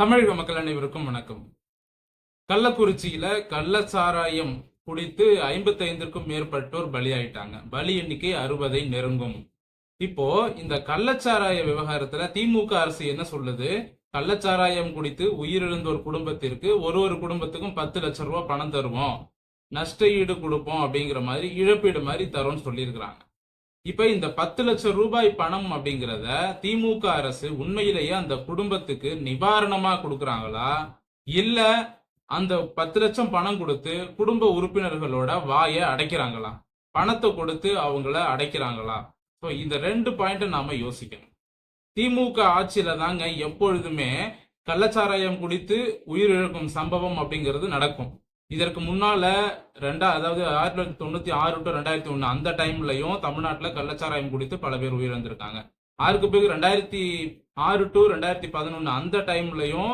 தமிழக மக்கள் அனைவருக்கும் வணக்கம். கள்ளக்குறிச்சியில கள்ளச்சாராயம் குடித்து ஐம்பத்தைந்திற்கும் மேற்பட்டோர் பலியாயிட்டாங்க. பலி எண்ணிக்கை அறுபதை நெருங்கும். இப்போ இந்த கள்ளச்சாராய விவகாரத்துல திமுக அரசு என்ன சொல்லுது? கள்ளச்சாராயம் குடித்து உயிரிழந்தோர் குடும்பத்திற்கு ஒரு ஒரு குடும்பத்துக்கும் பத்து லட்சம் ரூபாய் பணம் தருவோம். நஷ்ட ஈடு கொடுப்போம் அப்படிங்கிற மாதிரி இழப்பீடு மாதிரி தரும்னு சொல்லியிருக்கிறாங்க. இப்ப இந்த பத்து லட்சம் ரூபாய் பணம் அப்படிங்கிறத திமுக அரசு உண்மையிலேயே அந்த குடும்பத்துக்கு நிவாரணமா கொடுக்கறாங்களா? இல்ல அந்த பத்து லட்சம் பணம் கொடுத்து குடும்ப உறுப்பினர்களோட வாயை அடைக்கிறாங்களா? பணத்தை கொடுத்து அவங்கள அடைக்கிறாங்களா? ஸோ இந்த ரெண்டு பாயிண்ட் நாம யோசிக்கணும். திமுக ஆட்சியில தாங்க எப்பொழுதுமே கள்ளச்சாராயம் குடித்து உயிரிழக்கும் சம்பவம் அப்படிங்கிறது நடக்கும். இதற்கு முன்னால ரெண்டா அதாவது ஆயிரத்தி தொள்ளாயிரத்தி தொண்ணூத்தி ஆறு டு ரெண்டாயிரத்தி ஒண்ணு அந்த டைம்லயும் தமிழ்நாட்டுல கள்ளச்சாராயம் குடித்து பல பேர் உயிரிழந்திருக்காங்க. அதுக்கு பிறகு ரெண்டாயிரத்தி ஆறு டு ரெண்டாயிரத்தி பதினொன்னு அந்த டைம்லயும்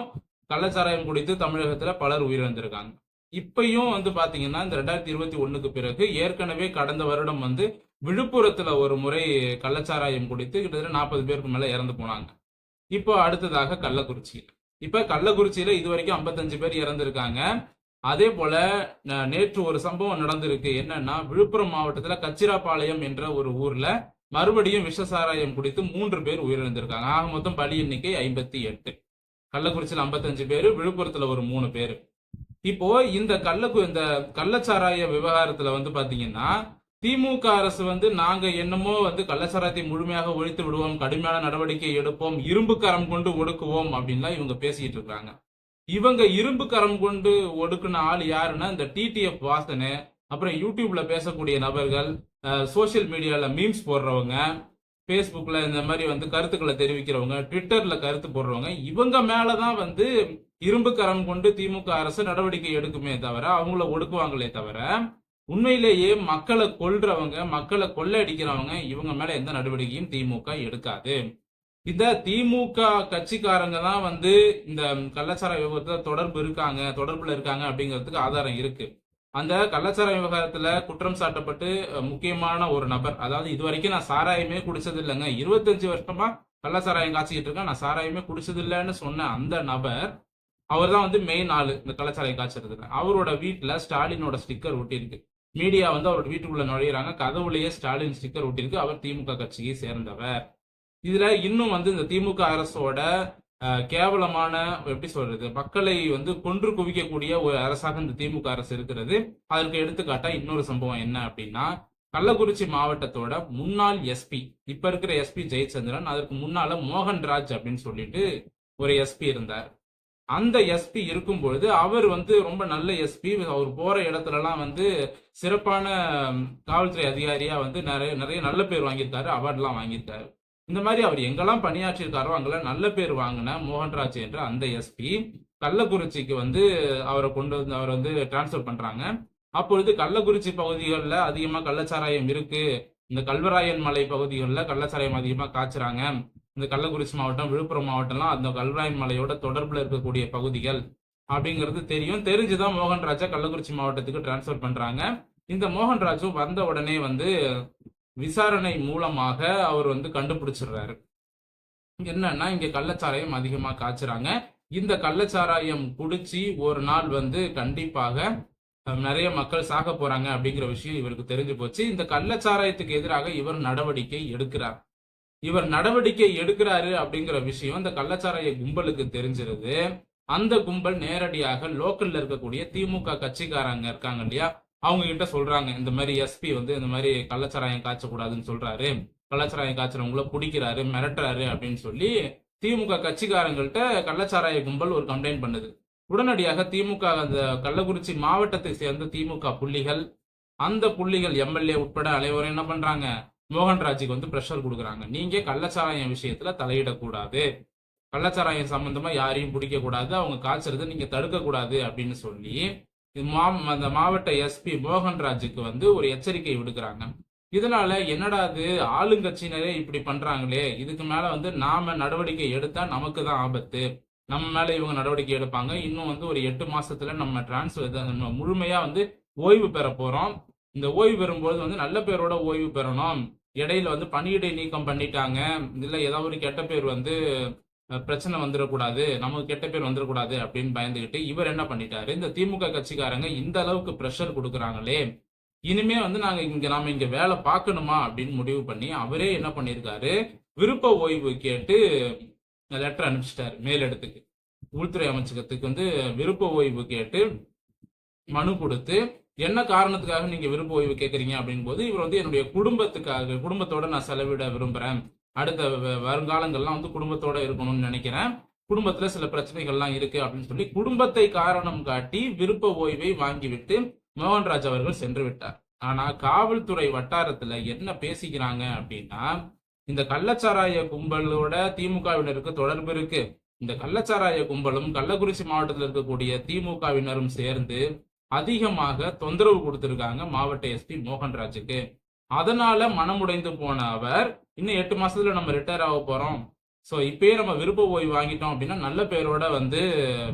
கள்ளச்சாராயம் குடித்து தமிழகத்துல பலர் உயிரிழந்திருக்காங்க. இப்பயும் வந்து பாத்தீங்கன்னா இந்த ரெண்டாயிரத்தி இருபத்தி ஒண்ணுக்கு பிறகு ஏற்கனவே கடந்த வருடம் வந்து விழுப்புரத்துல ஒரு முறை கள்ளச்சாராயம் குடித்து கிட்டத்தட்ட நாற்பது பேருக்கு மேல இறந்து போனாங்க. இப்போ அடுத்ததாக கள்ளக்குறிச்சி. இப்ப கள்ளக்குறிச்சியில இது வரைக்கும் ஐம்பத்தஞ்சு பேர் இறந்திருக்காங்க. அதே போல ந- நேற்று ஒரு சம்பவம் நடந்திருக்கு. என்னன்னா விழுப்புரம் மாவட்டத்துல கச்சிராபாளையம் என்ற ஒரு ஊர்ல மறுபடியும் விஷசாராயம் குடித்து மூன்று பேர் உயிரிழந்திருக்காங்க. ஆக மொத்தம் பலி எண்ணிக்கை ஐம்பத்தி எட்டு. கள்ளக்குறிச்சியில் ஐம்பத்தஞ்சு பேர் விழுப்புரத்துல ஒரு மூணு பேர். இப்போ இந்த கள்ளக்கு இந்த கள்ளச்சாராய விவகாரத்துல வந்து பாத்தீங்கன்னா திமுக அரசு வந்து நாங்க என்னமோ வந்து கள்ளச்சாராயத்தை முழுமையாக ஒழித்து விடுவோம் கடுமையான நடவடிக்கை எடுப்போம் இரும்பு கரம் கொண்டு ஒடுக்குவோம் அப்படின்லாம் இவங்க பேசிட்டு இருக்காங்க. இவங்க இரும்பு கரம் கொண்டு ஒடுக்குன ஆள் யாருன்னா இந்த டிடிஎஃப் வாசனு அப்புறம் யூடியூப்ல பேசக்கூடிய நபர்கள் சோஷியல் மீடியால மீம்ஸ் போடுறவங்க ஃபேஸ்புக்கில் இந்த மாதிரி வந்து கருத்துக்களை தெரிவிக்கிறவங்க ட்விட்டர்ல கருத்து போடுறவங்க இவங்க மேலதான் வந்து இரும்பு கரம் கொண்டு திமுக அரசு நடவடிக்கை எடுக்குமே தவிர அவங்கள ஒடுக்குவாங்களே தவிர உண்மையிலேயே மக்களை கொல்றவங்க மக்களை கொள்ளை அடிக்கிறவங்க இவங்க மேல எந்த நடவடிக்கையும் திமுக எடுக்காது. இந்த திமுக கட்சிக்காரங்க தான் வந்து இந்த கள்ளச்சார விவகாரத்துல தொடர்பு இருக்காங்க தொடர்புல இருக்காங்க அப்படிங்கிறதுக்கு ஆதாரம் இருக்கு. அந்த கள்ளச்சார விவகாரத்துல குற்றம் சாட்டப்பட்டு முக்கியமான ஒரு நபர் அதாவது இது வரைக்கும் நான் சாராயமே குடிச்சது இல்லைங்க இருபத்தஞ்சு வருஷமா கள்ளச்சாராயம் காய்ச்சிக்கிட்டு இருக்கேன். நான் சாராயமே குடிச்சது இல்லைன்னு சொன்ன அந்த நபர் அவர் தான் வந்து மெயின் ஆளு இந்த கள்ளச்சாராயம் காய்ச்சறதுல அவரோட வீட்டுல ஸ்டாலினோட ஸ்டிக்கர் ஒட்டியிருக்கு. மீடியா வந்து அவரோட வீட்டுக்குள்ள நுழையிறாங்க. கதவுலயே ஸ்டாலின் ஸ்டிக்கர் ஒட்டியிருக்கு. அவர் திமுக கட்சியை சேர்ந்தவர். இதுல இன்னும் வந்து இந்த திமுக அரசோட கேவலமான எப்படி சொல்றது மக்களை வந்து கொன்று குவிக்கக்கூடிய ஒரு அரசாக இந்த திமுக அரசு இருக்கிறது. அதற்கு எடுத்துக்காட்டா இன்னொரு சம்பவம் என்ன அப்படின்னா கள்ளக்குறிச்சி மாவட்டத்தோட முன்னாள் எஸ்பி இப்ப இருக்கிற எஸ்பி ஜெயச்சந்திரன் அதற்கு முன்னால மோகன்ராஜ் அப்படின்னு சொல்லிட்டு ஒரு எஸ்பி இருந்தார். அந்த எஸ்பி இருக்கும் பொழுது அவர் வந்து ரொம்ப நல்ல எஸ்பி அவர் போற இடத்துலலாம் வந்து சிறப்பான காவல்துறை அதிகாரியா வந்து நிறைய நிறைய நல்ல பேர் வாங்கியிருக்காரு அவார்ட்லாம் வாங்கியிருக்காரு இந்த மாதிரி அவர் எங்கெல்லாம் பணியாற்றியிருக்காரோ அங்கெல்லாம் நல்ல பேர் வாங்கின மோகன்ராஜ் என்ற அந்த எஸ்பி கள்ளக்குறிச்சிக்கு வந்து அவரை கொண்டு வந்து அவர் வந்து டிரான்ஸ்ஃபர் பண்றாங்க. அப்பொழுது கள்ளக்குறிச்சி பகுதிகளில் அதிகமாக கள்ளச்சாராயம் இருக்கு. இந்த கல்வராயன் மலை பகுதிகளில் கள்ளச்சாராயம் அதிகமாக காய்ச்சுறாங்க. இந்த கள்ளக்குறிச்சி மாவட்டம் விழுப்புரம் மாவட்டம்லாம் அந்த கல்வராயன் மலையோட தொடர்பில் இருக்கக்கூடிய பகுதிகள் அப்படிங்கிறது தெரியும். தெரிஞ்சுதான் மோகன்ராஜா கள்ளக்குறிச்சி மாவட்டத்துக்கு டிரான்ஸ்ஃபர் பண்றாங்க. இந்த மோகன்ராஜும் வந்த உடனே வந்து விசாரணை மூலமாக அவர் வந்து கண்டுபிடிச்சிடுறாரு. என்னன்னா இங்க கள்ளச்சாராயம் அதிகமா காய்ச்சுறாங்க. இந்த கள்ளச்சாராயம் குடிச்சு ஒரு நாள் வந்து கண்டிப்பாக நிறைய மக்கள் சாக போறாங்க அப்படிங்கிற விஷயம் இவருக்கு தெரிஞ்சு போச்சு. இந்த கள்ளச்சாராயத்துக்கு எதிராக இவர் நடவடிக்கை எடுக்கிறார். இவர் நடவடிக்கை எடுக்கிறாரு அப்படிங்கிற விஷயம் இந்த கள்ளச்சாராய கும்பலுக்கு தெரிஞ்சிருது. அந்த கும்பல் நேரடியாக லோக்கல்ல இருக்கக்கூடிய திமுக கட்சிக்காரங்க இருக்காங்க இல்லையா? அவங்க கிட்ட சொல்றாங்க இந்த மாதிரி எஸ்பி வந்து இந்த மாதிரி கள்ளச்சாராயம் காய்ச்சக்கூடாதுன்னு சொல்றாரு கள்ளச்சாராயம் காய்ச்சறவங்கள பிடிக்கிறாரு மிரட்டுறாரு அப்படின்னு சொல்லி திமுக கட்சிக்காரங்கள்ட்ட கள்ளச்சாராய கும்பல் ஒரு கம்ப்ளைண்ட் பண்ணுது. உடனடியாக திமுக அந்த கள்ளக்குறிச்சி மாவட்டத்தை சேர்ந்த திமுக புள்ளிகள் அந்த புள்ளிகள் எம்எல்ஏ உட்பட அனைவரும் என்ன பண்றாங்க? மோகன்ராஜுக்கு வந்து ப்ரெஷர் கொடுக்குறாங்க. நீங்க கள்ளச்சாராயம் விஷயத்துல தலையிடக்கூடாது. கள்ளச்சாராயம் சம்பந்தமா யாரையும் பிடிக்க கூடாது அவங்க காய்ச்சறதை நீங்க தடுக்க கூடாது அப்படின்னு சொல்லி மா- அந்த மாவட்ட எஸ்பி மோகன்ராஜுக்கு வந்து ஒரு எச்சரிக்கை விடுக்கிறாங்க. இதனால என்னடா அது ஆளுங்கட்சியினரே இப்படி பண்றாங்களே? இதுக்கு மேல வந்து நாம நடவடிக்கை எடுத்தா நமக்கு தான் ஆபத்து. நம்ம மேல இவங்க நடவடிக்கை எடுப்பாங்க. இன்னும் வந்து ஒரு எட்டு மாசத்துல நம்ம டிரான்ஸ்ஃபர் நம்ம முழுமையா வந்து ஓய்வு பெற போறோம். இந்த ஓய்வு பெறும்போது வந்து நல்ல பேரோட ஓய்வு பெறணும். இடையில வந்து பணியிடை நீக்கம் பண்ணிட்டாங்க. இல்ல ஏதாவது ஒரு கெட்ட பேர் வந்து பிரச்சனை வந்துடக்கூடாது நமக்கு கெட்ட பேர் வந்துடக்கூடாது அப்படின்னு பயந்துகிட்டு இவர் என்ன பண்ணிட்டாரு? இந்த திமுக கட்சிக்காரங்க இந்த அளவுக்கு ப்ரெஷர் கொடுக்குறாங்களே. இனிமே வந்து நாங்க இங்க நாம இங்க வேலை பார்க்கணுமா அப்படின்னு முடிவு பண்ணி அவரே என்ன பண்ணியிருக்காரு விருப்ப ஓய்வு கேட்டு லெட்டர் அனுப்பிச்சிட்டாரு மேலிடத்துக்கு உள்துறை அமைச்சகத்துக்கு வந்து விருப்ப ஓய்வு கேட்டு மனு கொடுத்து என்ன காரணத்துக்காக நீங்க விருப்ப ஓய்வு கேட்குறீங்க அப்படின் போது இவர் வந்து என்னுடைய குடும்பத்துக்காக குடும்பத்தோட நான் செலவிட விரும்புறேன். அடுத்த வ- வருங்காலங்கள்லாம் வந்து குடும்பத்தோட இருக்கணும்னு நினைக்கிறேன். குடும்பத்துல சில பிரச்சனைகள்லாம் இருக்கு அப்படின்னு சொல்லி குடும்பத்தை காரணம் காட்டி விருப்ப ஓய்வை வாங்கிவிட்டு மோகன்ராஜ் அவர்கள் சென்று விட்டார். ஆனா காவல்துறை வட்டாரத்துல என்ன பேசிக்கிறாங்க அப்படின்னா இந்த கள்ளச்சாராய கும்பலோட திமுகவினருக்கு தொடர்பு இருக்கு. இந்த கள்ளச்சாராய கும்பலும் கள்ளக்குறிச்சி மாவட்டத்தில் இருக்கக்கூடிய திமுகவினரும் சேர்ந்து அதிகமாக தொந்தரவு கொடுத்திருக்காங்க மாவட்ட எஸ்பி மோகன்ராஜுக்கு. அதனால மனமுடைந்து போன அவர் இன்னும் எட்டு மாசத்துல நம்ம ரிட்டையர் ஆக போறோம். சோ இப்பயே நம்ம விருப்ப ஓய்வு வாங்கிட்டோம் அப்படின்னா நல்ல பேரோட வந்து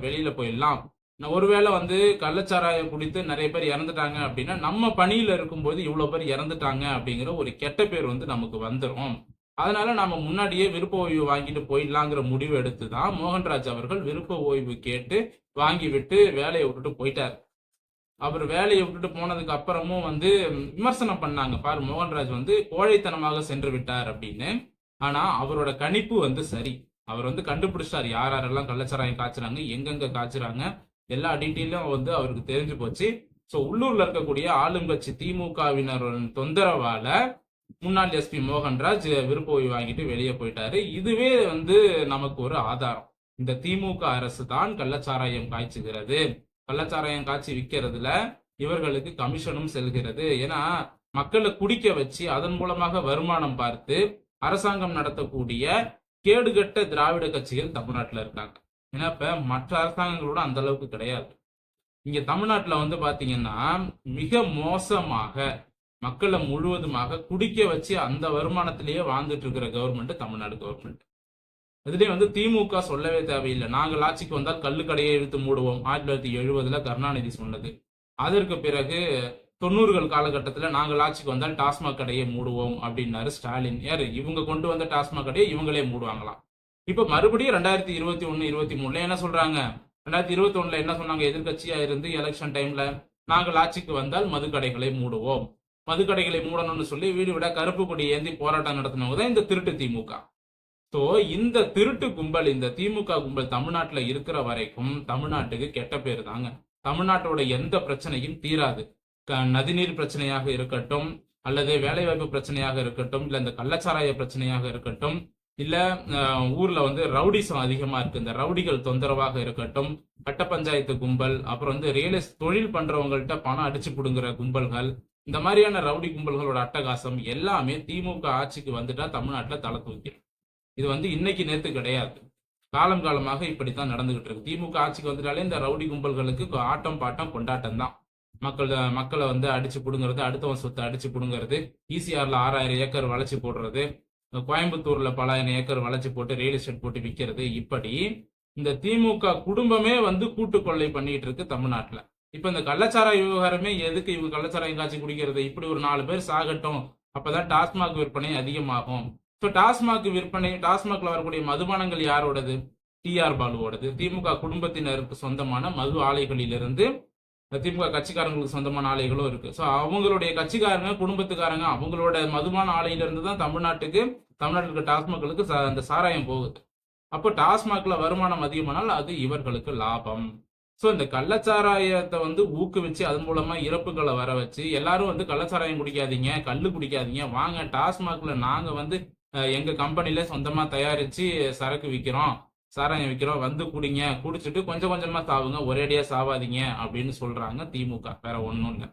வெளியில போயிடலாம். ஒருவேளை வந்து கள்ளச்சாராயம் குடித்து நிறைய பேர் இறந்துட்டாங்க அப்படின்னா நம்ம பணியில இருக்கும்போது இவ்வளவு பேர் இறந்துட்டாங்க அப்படிங்கிற ஒரு கெட்ட பேர் வந்து நமக்கு வந்துடும் அதனால நாம முன்னாடியே விருப்ப ஓய்வு வாங்கிட்டு போயிடலாங்கிற முடிவு எடுத்து தான் மோகன்ராஜ் அவர்கள் விருப்ப ஓய்வு கேட்டு வாங்கி விட்டு வேலையை விட்டுட்டு போயிட்டார். அவர் வேலையை விட்டுட்டு போனதுக்கு அப்புறமும் வந்து விமர்சனம் பண்ணாங்க. பார் மோகன்ராஜ் வந்து கோழைத்தனமாக சென்று விட்டார் அப்படின்னு. ஆனா அவரோட கணிப்பு வந்து சரி. அவர் வந்து கண்டுபிடிச்சார். யார் யாரெல்லாம் கள்ளச்சாராயம் காய்ச்சுறாங்க எங்கெங்க காய்ச்சுறாங்க எல்லா டீட்டெயிலும் வந்து அவருக்கு தெரிஞ்சு போச்சு. ஸோ உள்ளூர்ல இருக்கக்கூடிய ஆளுங்கட்சி திமுகவினர் தொந்தரவால முன்னாள் எஸ்பி மோகன்ராஜ் விருப்ப ஓய்வு வாங்கிட்டு வெளியே போயிட்டாரு. இதுவே வந்து நமக்கு ஒரு ஆதாரம். இந்த திமுக அரசு தான் கள்ளச்சாராயம் காய்ச்சுகிறது. கள்ளச்சாராயம் காய்ச்சி விற்கிறதுல இவர்களுக்கு கமிஷனும் செல்கிறது. ஏன்னா மக்களை குடிக்க வச்சு அதன் மூலமாக வருமானம் பார்த்து அரசாங்கம் நடத்தக்கூடிய கேடுகட்ட திராவிட கட்சிகள் தமிழ்நாட்டில் இருக்காங்க. ஏன்னா இப்ப மற்ற அரசாங்கங்களோட அந்த அளவுக்கு கிடையாது. இங்க தமிழ்நாட்டில் வந்து பாத்தீங்கன்னா மிக மோசமாக மக்களை முழுவதுமாக குடிக்க வச்சு அந்த வருமானத்திலேயே வாழ்ந்துட்டு இருக்கிற கவர்மெண்ட் தமிழ்நாடு கவர்மெண்ட் இதுலயே வந்து திமுக சொல்லவே தேவையில்லை. நாங்கள் ஆட்சிக்கு வந்தால் கல்லுக்கடையை கடையை இழுத்து மூடுவோம். ஆயிரத்தி தொள்ளாயிரத்தி எழுபதுல கருணாநிதி சொன்னது. அதற்கு பிறகு தொண்ணூறுகள் காலகட்டத்தில் நாங்கள் ஆட்சிக்கு வந்தால் டாஸ்மாக் கடையை மூடுவோம் அப்படின்னாரு ஸ்டாலின். யார்? இவங்க கொண்டு வந்த டாஸ்மாக் கடையை இவங்களே மூடுவாங்களாம். இப்போ மறுபடியும் ரெண்டாயிரத்தி இருபத்தி ஒன்று இருபத்தி மூணுல என்ன சொல்றாங்க? ரெண்டாயிரத்தி இருபத்தி ஒண்ணுல என்ன சொன்னாங்க? எதிர்க்கட்சியா இருந்து எலெக்ஷன் டைம்ல நாங்கள் ஆட்சிக்கு வந்தால் மதுக்கடைகளை மூடுவோம். மதுக்கடைகளை மூடணும்னு சொல்லி வீடு விட கருப்பு கொடி ஏந்தி போராட்டம் நடத்தினவங்க தான் இந்த திருட்டு திமுக. ஸோ இந்த திருட்டு கும்பல் இந்த திமுக கும்பல் தமிழ்நாட்டில் இருக்கிற வரைக்கும் தமிழ்நாட்டுக்கு கெட்ட பேர் தாங்க. தமிழ்நாட்டோட எந்த பிரச்சனையும் தீராது. க- நதிநீர் பிரச்சனையாக இருக்கட்டும் அல்லது வேலைவாய்ப்பு பிரச்சனையாக இருக்கட்டும் இல்லை இந்த கள்ளச்சாராய பிரச்சனையாக இருக்கட்டும் இல்ல ஊரில் ஊர்ல வந்து ரவுடிசம் அதிகமா இருக்கு இந்த ரவுடிகள் தொந்தரவாக இருக்கட்டும் கட்ட பஞ்சாயத்து கும்பல் அப்புறம் வந்து ரியல் எஸ்ட் தொழில் பண்றவங்கள்ட்ட பணம் அடிச்சு பிடுங்குற கும்பல்கள் இந்த மாதிரியான ரவுடி கும்பல்களோட அட்டகாசம் எல்லாமே திமுக ஆட்சிக்கு வந்துட்டா தமிழ்நாட்டில் தலை தூக்கிடும் இது வந்து இன்னைக்கு நேற்று கிடையாது. காலம் காலமாக இப்படித்தான் நடந்துகிட்டு இருக்கு. திமுக ஆட்சிக்கு வந்துட்டாலே இந்த ரவுடி கும்பல்களுக்கு ஆட்டம் பாட்டம் கொண்டாட்டம் தான் மக்கள் மக்களை வந்து அடிச்சு புடுங்கிறது அடுத்தவன் சொத்தை அடிச்சு புடுங்கிறது ஈசிஆர்ல ஆறாயிரம் ஏக்கர் வளைச்சு போடுறது கோயம்புத்தூர்ல பலாயிரம் ஏக்கர் வளைச்சு போட்டு ரியல் எஸ்டேட் போட்டு விற்கிறது இப்படி இந்த திமுக குடும்பமே வந்து கூட்டு கொள்ளை பண்ணிட்டு இருக்கு தமிழ்நாட்டுல. இப்ப இந்த கள்ளச்சாராய விவகாரமே எதுக்கு இவங்க கள்ளச்சாராயம் காய்ச்சி குடிக்கிறது? இப்படி ஒரு நாலு பேர் சாகட்டும். அப்பதான் டாஸ்மாக் விற்பனை அதிகமாகும். ஸோ டாஸ்மாக் விற்பனை டாஸ்மாக்ல வரக்கூடிய மதுபானங்கள் யாரோடது? டிஆர் பாலுவோடது. திமுக குடும்பத்தினருக்கு சொந்தமான மது ஆலைகளிலிருந்து திமுக கட்சிக்காரங்களுக்கு சொந்தமான ஆலைகளும் இருக்கு. ஸோ அவங்களுடைய கட்சிக்காரங்க குடும்பத்துக்காரங்க அவங்களோட மதுபான ஆலையிலிருந்து தான் தமிழ்நாட்டுக்கு தமிழ்நாட்டுக்கு இருக்க டாஸ்மாக்களுக்கு அந்த சாராயம் போகுது. அப்போ டாஸ்மாக்ல வருமானம் அதிகமானால் அது இவர்களுக்கு லாபம். ஸோ இந்த கள்ளச்சாராயத்தை வந்து ஊக்குவிச்சு அதன் மூலமா இறப்புகளை வர வச்சு எல்லாரும் வந்து கள்ளச்சாராயம் குடிக்காதீங்க கல் குடிக்காதீங்க வாங்க டாஸ்மாக்ல நாங்க வந்து எங்கள் எங்க கம்பெனில சொந்தமா தயாரிச்சு சரக்கு விற்கிறோம் சாராயம் விற்கிறோம் வந்து குடிங்க. குடிச்சிட்டு கொஞ்சம் கொஞ்சமா சாவுங்க. ஒரேடியா சாவாதீங்க அப்படின்னு சொல்றாங்க திமுக. வேற ஒன்றும் இல்லை.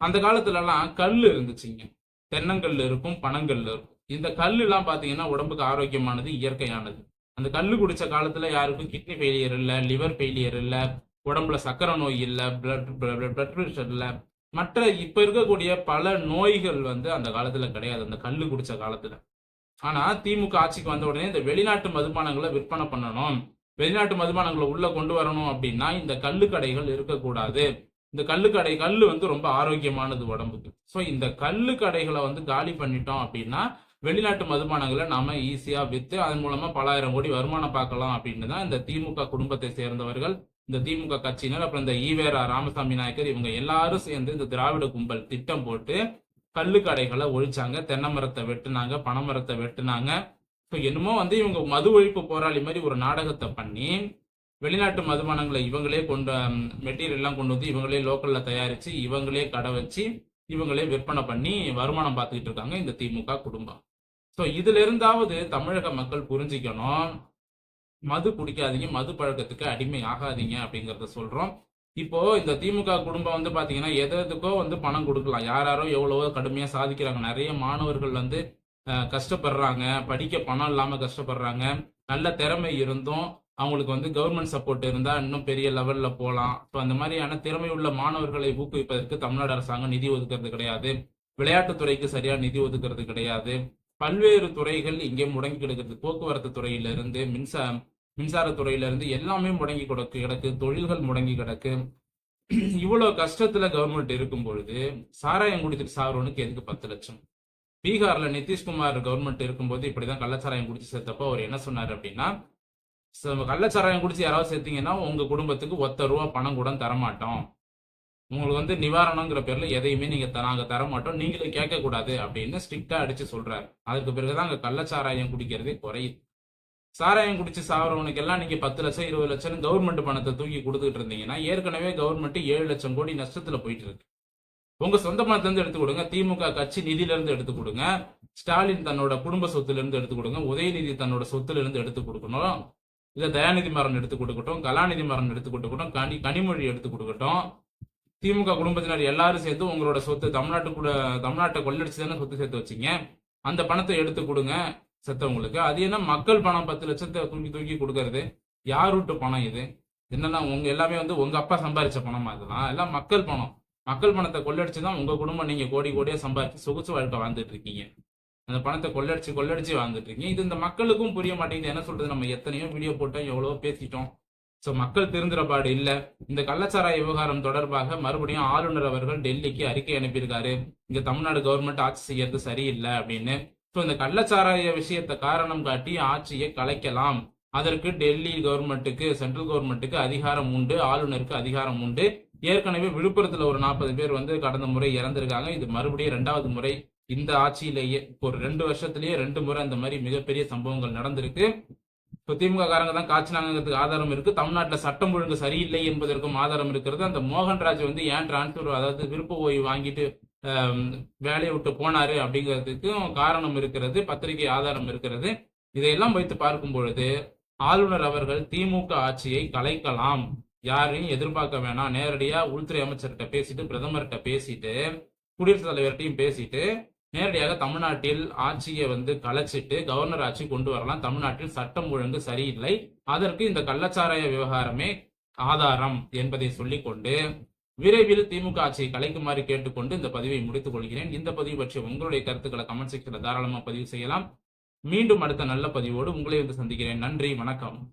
அந்த காலத்துல எல்லாம் கல் இருந்துச்சுங்க. தென்னங்கல் இருக்கும் பனங்கல் இருக்கும். இந்த கல்லுலாம் எல்லாம் பாத்தீங்கன்னா உடம்புக்கு ஆரோக்கியமானது இயற்கையானது. அந்த கல் குடிச்ச காலத்துல யாருக்கும் கிட்னி ஃபெயிலியர் இல்ல லிவர் ஃபெயிலியர் இல்ல உடம்புல சக்கரை நோய் இல்ல பிளட் பிளட் ப்ரெஷர் இல்ல. மற்ற இப்ப இருக்கக்கூடிய பல நோய்கள் வந்து அந்த காலத்துல கிடையாது. அந்த கல் குடிச்ச காலத்துல. ஆனா திமுக ஆட்சிக்கு வந்த உடனே இந்த வெளிநாட்டு மதுபானங்களை விற்பனை பண்ணணும் வெளிநாட்டு மதுபானங்களை உள்ள கொண்டு வரணும் அப்படின்னா இந்த கல்லு கடைகள் இருக்கக்கூடாது. இந்த கல்லு கடை கல்லு வந்து ரொம்ப ஆரோக்கியமானது உடம்புக்கு. ஸோ இந்த கல்லு கடைகளை வந்து காலி பண்ணிட்டோம் அப்படின்னா வெளிநாட்டு மதுபானங்களை நாம ஈஸியா வித்து அதன் மூலமா பலாயிரம் கோடி வருமானம் பார்க்கலாம் அப்படின்னு தான் இந்த திமுக குடும்பத்தை சேர்ந்தவர்கள் இந்த திமுக கட்சியினர் அப்புறம் இந்த ஈவேரா ராமசாமி நாயக்கர் இவங்க எல்லாரும் சேர்ந்து இந்த திராவிட கும்பல் திட்டம் போட்டு கல்லு கடைகளை ஒழிச்சாங்க. தென்னை மரத்தை வெட்டுனாங்க பனைமரத்தை வெட்டுனாங்க. ஸோ என்னமோ வந்து இவங்க மது ஒழிப்பு போராளி மாதிரி ஒரு நாடகத்தை பண்ணி வெளிநாட்டு மதுபானங்களை இவங்களே கொண்டு மெட்டீரியல் எல்லாம் கொண்டு வந்து இவங்களே லோக்கல்ல தயாரிச்சு இவங்களே கடை வச்சு இவங்களே விற்பனை பண்ணி வருமானம் பார்த்துக்கிட்டு இருக்காங்க இந்த திமுக குடும்பம். ஸோ இதுல இருந்தாவது தமிழக மக்கள் புரிஞ்சுக்கணும். மது குடிக்காதீங்க மது பழக்கத்துக்கு அடிமை ஆகாதீங்க அப்படிங்கிறத சொல்றோம். இப்போ இந்த திமுக குடும்பம் வந்து பாத்தீங்கன்னா எது எதுக்கோ வந்து பணம் கொடுக்கலாம். யார் யாரோ எவ்வளவோ கடுமையா சாதிக்கிறாங்க. நிறைய மாணவர்கள் வந்து கஷ்டப்படுறாங்க. படிக்க பணம் இல்லாம கஷ்டப்படுறாங்க. நல்ல திறமை இருந்தும் அவங்களுக்கு வந்து கவர்மெண்ட் சப்போர்ட் இருந்தா இன்னும் பெரிய லெவல்ல போகலாம் ஸோ அந்த மாதிரியான திறமை உள்ள மாணவர்களை ஊக்குவிப்பதற்கு தமிழ்நாடு அரசாங்கம் நிதி ஒதுக்கிறது கிடையாது. விளையாட்டுத்துறைக்கு சரியா நிதி ஒதுக்கிறது கிடையாது. பல்வேறு துறைகள் இங்கே முடங்கி கிடக்கிறது. போக்குவரத்து துறையிலிருந்து மின்சாரம் மின்சாரத்துறையிலேருந்து மின்சாரத்துறையில இருந்து எல்லாமே முடங்கி கிடக்கு கிடக்கு தொழில்கள் முடங்கி கிடக்கு. இவ்வளவு கஷ்டத்துல கவர்மெண்ட் இருக்கும் பொழுது சாராயம் குடிச்சிட்டு சாவரவனுக்கு எதுக்கு பத்து லட்சம்? பீகார்ல நிதிஷ்குமார் கவர்மெண்ட் இருக்கும்போது இப்படிதான் கள்ளச்சாராயம் குடிச்சு சேர்த்தப்போ அவர் என்ன சொன்னார் அப்படின்னா கள்ளச்சாராயம் குடிச்சு யாராவது சேர்த்தீங்கன்னா உங்க குடும்பத்துக்கு ஒத்த ரூபா பணம் கூட தரமாட்டோம். உங்களுக்கு வந்து நிவாரணங்கிற பேர்ல எதையுமே நீங்க த- நாங்க தர மாட்டோம் நீங்களும் கேட்க கூடாது அப்படின்னு ஸ்ட்ரிக்டா அடிச்சு சொல்றாரு. அதுக்கு பிறகுதான் அங்க கள்ளச்சாராயம் குடிக்கிறதே குறையுது. சாராயம் குடிச்சு சாவரவனுக்கு எல்லாம் நீங்க பத்து லட்சம் இருபது லட்சம் கவர்மெண்ட் பணத்தை தூக்கி கொடுத்துட்டு இருந்தீங்கன்னா ஏற்கனவே கவர்மெண்ட் ஏழு லட்சம் கோடி நஷ்டத்துல போயிட்டு இருக்கு. உங்க சொந்த பணத்துல இருந்து எடுத்து கொடுங்க. திமுக கட்சி நிதியில இருந்து எடுத்து கொடுங்க. ஸ்டாலின் தன்னோட குடும்ப சொத்துல இருந்து எடுத்து கொடுங்க. உதயநிதி தன்னோட சொத்துல இருந்து எடுத்து கொடுக்கணும். இல்ல தயாநிதி மாறன் எடுத்து கொடுக்கட்டும். கலாநிதி மாறன் எடுத்து கொடுக்கட்டும். கனி கனிமொழி எடுத்து கொடுக்கட்டும். திமுக குடும்பத்தினர் எல்லாரும் சேர்ந்து உங்களோட சொத்து தமிழ்நாட்டுக்குள்ள தமிழ்நாட்டை கொள்ளடிச்சு தானே சொத்து சேர்த்து வச்சீங்க? அந்த பணத்தை எடுத்து கொடுங்க. செத்தவங்களுக்கு. அது என்ன மக்கள் பணம் பத்து லட்சத்தை தூக்கி தூக்கி கொடுக்கறது? யார் வீட்டு பணம் இது? என்னன்னா உங்க எல்லாமே வந்து உங்க அப்பா சம்பாரிச்ச பணம் அதெல்லாம் எல்லாம் மக்கள் பணம். மக்கள் பணத்தை கொள்ளடிச்சு தான் உங்க குடும்பம் நீங்க கோடி கோடியா சம்பாரிச்சு சொகுசு வாழ்க்கை வாழ்ந்துட்டு இருக்கீங்க. அந்த பணத்தை கொள்ளடிச்சு கொள்ளடிச்சு வாழ்ந்துட்டு இருக்கீங்க. இது இந்த மக்களுக்கும் புரிய மாட்டேங்குது. என்ன சொல்றது? நம்ம எத்தனையோ வீடியோ போட்டோம் எவ்வளவோ பேசிட்டோம். சோ மக்கள் திருந்துற பாடு இல்ல. இந்த கள்ளச்சாராய விவகாரம் தொடர்பாக மறுபடியும் ஆளுநர் அவர்கள் டெல்லிக்கு அறிக்கை அனுப்பியிருக்காரு. இங்க தமிழ்நாடு கவர்மெண்ட் ஆட்சி செய்யறது சரியில்லை அப்படின்னு. ஸோ இந்த கள்ளச்சாராய விஷயத்தை காரணம் காட்டி ஆட்சியை கலைக்கலாம். அதற்கு டெல்லி கவர்மெண்ட்டுக்கு சென்ட்ரல் கவர்மெண்ட்டுக்கு அதிகாரம் உண்டு ஆளுநருக்கு அதிகாரம் உண்டு. ஏற்கனவே விழுப்புரத்துல ஒரு நாற்பது பேர் வந்து கடந்த முறை இறந்திருக்காங்க. இது மறுபடியும் ரெண்டாவது முறை இந்த ஆட்சியிலேயே ஒரு ரெண்டு வருஷத்திலேயே ரெண்டு முறை அந்த மாதிரி மிகப்பெரிய சம்பவங்கள் நடந்திருக்கு. இப்போ திமுக காரங்க தான் காய்ச்சினாங்கிறதுக்கு ஆதாரம் இருக்கு. தமிழ்நாட்டில் சட்டம் ஒழுங்கு சரியில்லை என்பதற்கும் ஆதாரம் இருக்கிறது. அந்த மோகன்ராஜ் வந்து ஏன் டிரான்ஸ்பர் அதாவது விருப்ப ஓய்வு வாங்கிட்டு வேலையை விட்டு போனாரு அப்படிங்கிறதுக்கும் காரணம் இருக்கிறது பத்திரிகை ஆதாரம் இருக்கிறது. இதையெல்லாம் வைத்து பார்க்கும் பொழுது ஆளுநர் அவர்கள் திமுக ஆட்சியை கலைக்கலாம் யாரையும் எதிர்பார்க்க வேணாம். நேரடியா உள்துறை அமைச்சர்கிட்ட பேசிட்டு பிரதமர்கிட்ட பேசிட்டு குடியரசுத் தலைவர்கிட்டையும் பேசிட்டு நேரடியாக தமிழ்நாட்டில் ஆட்சியை வந்து கலைச்சிட்டு கவர்னர் ஆட்சி கொண்டு வரலாம். தமிழ்நாட்டில் சட்டம் ஒழுங்கு சரியில்லை. அதற்கு இந்த கள்ளச்சாராய விவகாரமே ஆதாரம் என்பதை சொல்லிக்கொண்டு விரைவில் திமுக ஆட்சியை கலைக்குமாறு கேட்டுக்கொண்டு இந்த பதிவை முடித்துக் கொள்கிறேன். இந்த பதிவு பற்றி உங்களுடைய கருத்துக்களை கமெண்ட் செக்ஷன்ல தாராளமா பதிவு செய்யலாம். மீண்டும் அடுத்த நல்ல பதிவோடு உங்களை வந்து சந்திக்கிறேன். நன்றி வணக்கம்.